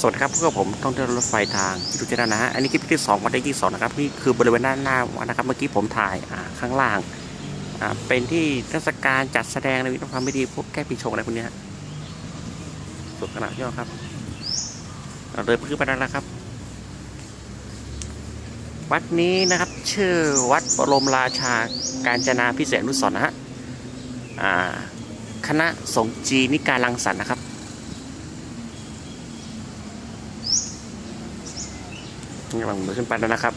สวัสดีครับเพวกบผมต้องเดินรถไฟทางที่ดูเจนะนะฮะอันนี้คลิปที่สองวันที่ที่สองนะครับนี่คือบริเวณด้านหน้าวัดนะครับ เมื่อกี้ผมถ่ายข้างล่างเป็นที่เทศกาลจัดแสดงในวิถีความไม่ดีพวกแก้ปีชงอะไรพวกเนี้ยสุดขนาดยอดครับเราเลยพื้นไปแล้วนะครับ วัดนี้นะครับ ชื่อวัดบรมราชาการจนาพิเศษนุสรนะฮะคณะสงฆ์จีนนิกายรังสรรนะครับ กำลังมือขึ้นไปแล้วนะครับ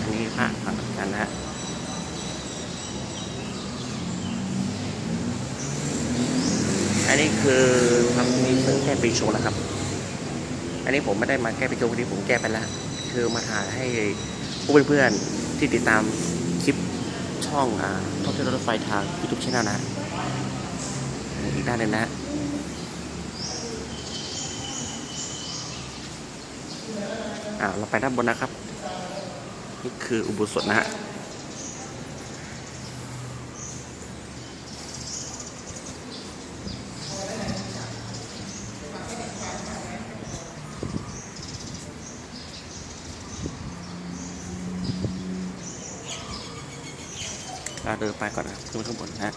อันนี้พระฝั่งกันนะฮะอันนี้คือทำมีเครื่งแก้ปีชงนะครับ อันนี้ผมไม่ได้มาแก้ปีชงวันนี้ผมแก้ไปแล้ว คือมาถ่ายให้เพื่อนๆที่ติดตามคลิป ช่องอ่าท่องเที่ยวรถไฟทางยูทูบช anel นะอีกด้านหนึ่งนะอ่าเราไปด้านบนนะครับ นี่คืออุโบสถนะฮะ เราเดินไปก่อนนะขึ้นข้างบนนะฮะ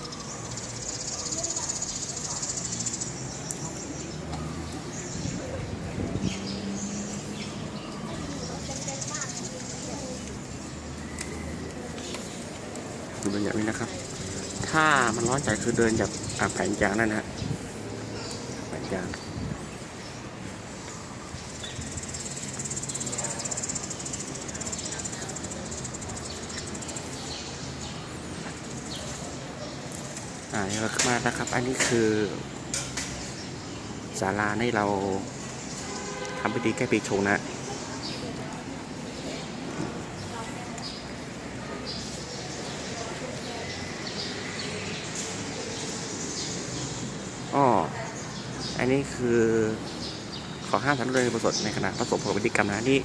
ดูตัวอย่างนี้นะครับ ถ้ามันร้อนใจคือเดินจากแผ่นยางนั่นนะฮะแผ่นยาง อ่านี่เราขึ้นมานะครับ อันนี้คือศาลาในเราทำพิธีแก้ปีชงนะอ้ออันนี้คือขอห้ามทำเรื่องประสดในขณะประสบผลพฤติกรรมนะนี่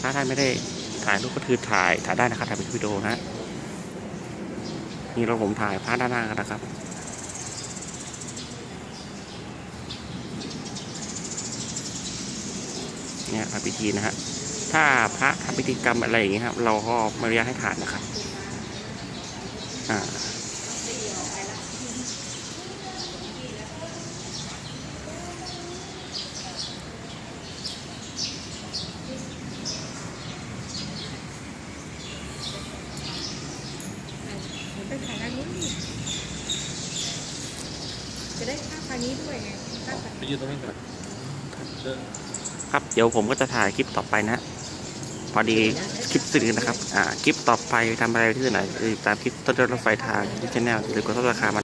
ถ้าท่านไม่ได้ถ่ายรูปก็คือถ่ายถ่ายได้นะครับถ่ายเป็นวิดีโอนะ นี่เราผมถ่ายพระด้านหน้ากันนะครับเนี่ยทำพิธีนะฮะถ้าพระทำพิธีกรรมอะไรอย่างเงี้ยครับ เราก็ไม่อนุญาตให้ถ่ายนะครับ อ่า ไปขายทางนู้นดิจะได้ค่าพทางนี้ด้วยไงค่าพแบบไปยืนตรงนี้ก่อนเดินครับเดี๋ยวผมก็จะถ่ายคลิปต่อไปนะ พอดีคลิปสื่อนะครับ อ่า คลิปต่อไปทำอะไรที่ไหนติดตามคลิปต้นรถไฟทางยูทูบช anel หรือกดซับสไครต์มา